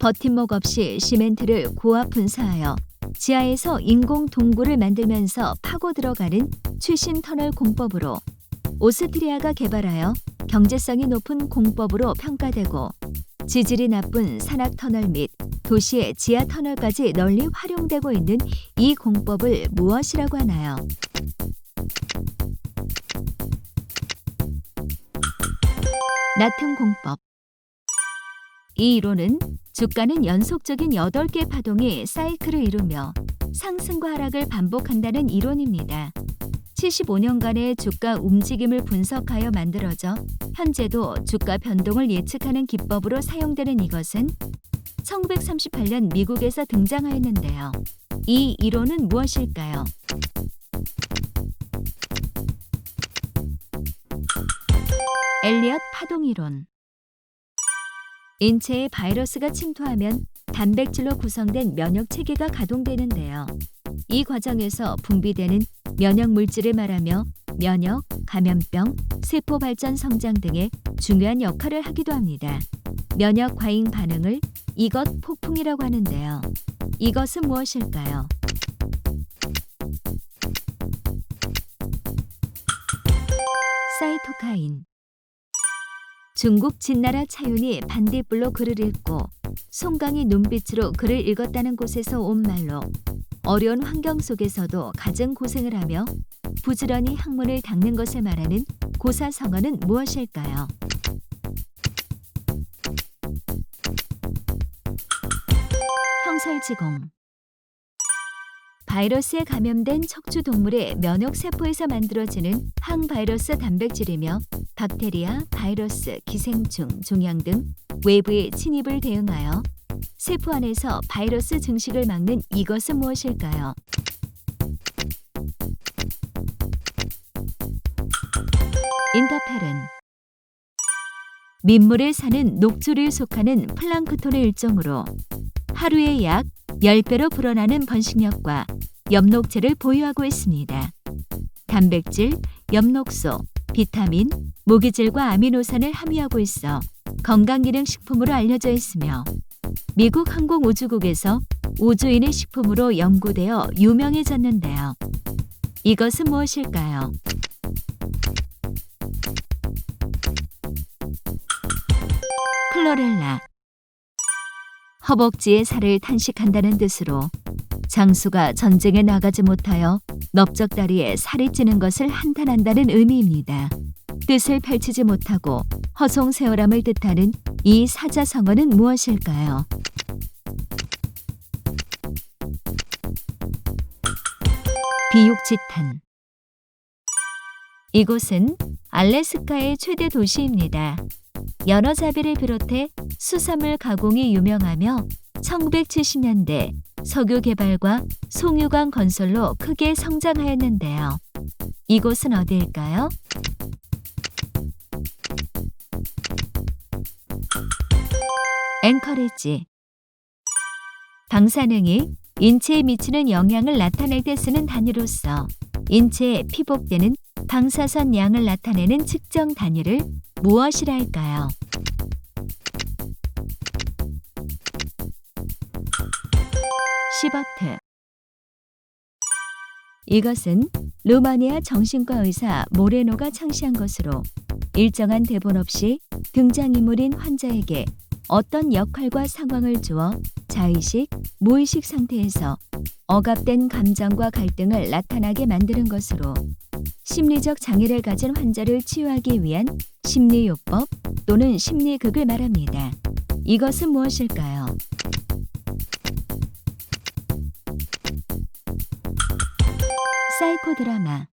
버팀목 없이 시멘트를 고압 분사하여 지하에서 인공 동굴을 만들면서 파고 들어가는 최신 터널 공법으로 오스트리아가 개발하여 경제성이 높은 공법으로 평가되고 지질이 나쁜 산악 터널 및 도시의 지하 터널까지 널리 활용되고 있는 이 공법을 무엇이라고 하나요? 나튼 공법 이 이론은 주가는 연속적인 8개 파동이 사이클을 이루며 상승과 하락을 반복한다는 이론입니다. 75년간의 주가 움직임을 분석하여 만들어져 현재도 주가 변동을 예측하는 기법으로 사용되는 이것은 1938년 미국에서 등장하였는데요. 이 이론은 무엇일까요? 엘리엇 파동 이론 인체에 바이러스가 침투하면 단백질로 구성된 면역 체계가 가동되는데요. 이 과정에서 분비되는 면역 물질을 말하며 면역, 감염병, 세포 발전 성장 등의 중요한 역할을 하기도 합니다. 면역 과잉 반응을 이것 폭풍이라고 하는데요. 이것은 무엇일까요? 사이토카인 중국 진나라 차윤이 반딧불로 글을 읽고 송강이 눈빛으로 글을 읽었다는 곳에서 온 말로 어려운 환경 속에서도 가장 고생을 하며 부지런히 학문을 닦는 것을 말하는 고사성어는 무엇일까요? 형설지공 바이러스에 감염된 척추 동물의 면역 세포에서 만들어지는 항바이러스 단백질이며 박테리아, 바이러스, 기생충, 종양 등 외부의 침입을 대응하여 세포 안에서 바이러스 증식을 막는 이것은 무엇일까요? 인터페른 민물에 사는 녹조류에 속하는 플랑크톤의 일종으로 하루에 약 10배로 불어나는 번식력과 엽록체를 보유하고 있습니다. 단백질, 엽록소, 비타민, 모기질과 아미노산을 함유하고 있어 건강기능식품으로 알려져 있으며 미국 항공우주국에서 우주인의 식품으로 연구되어 유명해졌는데요. 이것은 무엇일까요? 클로렐라 허벅지의 살을 탄식한다는 뜻으로 장수가 전쟁에 나가지 못하여 넓적다리에 살이 찌는 것을 한탄한다는 의미입니다. 뜻을 펼치지 못하고 허송세월함을 뜻하는 이 사자성어는 무엇일까요? 비육지탄 이곳은 알래스카의 최대 도시입니다. 연어 자비를 비롯해 수산물 가공이 유명하며 1970년대 석유 개발과 송유관 건설로 크게 성장하였는데요. 이곳은 어디일까요? 앵커리지 방사능이 인체에 미치는 영향을 나타낼 때 쓰는 단위로서 인체에 피복되는 방사선 양을 나타내는 측정 단위를 무엇이라 할까요? 시버트 이것은 루마니아 정신과 의사 모레노가 창시한 것으로 일정한 대본 없이 등장인물인 환자에게 어떤 역할과 상황을 주어 자의식, 무의식 상태에서 억압된 감정과 갈등을 나타나게 만드는 것으로 심리적 장애를 가진 환자를 치유하기 위한 심리요법 또는 심리극을 말합니다. 이것은 무엇일까요? 사이코 드라마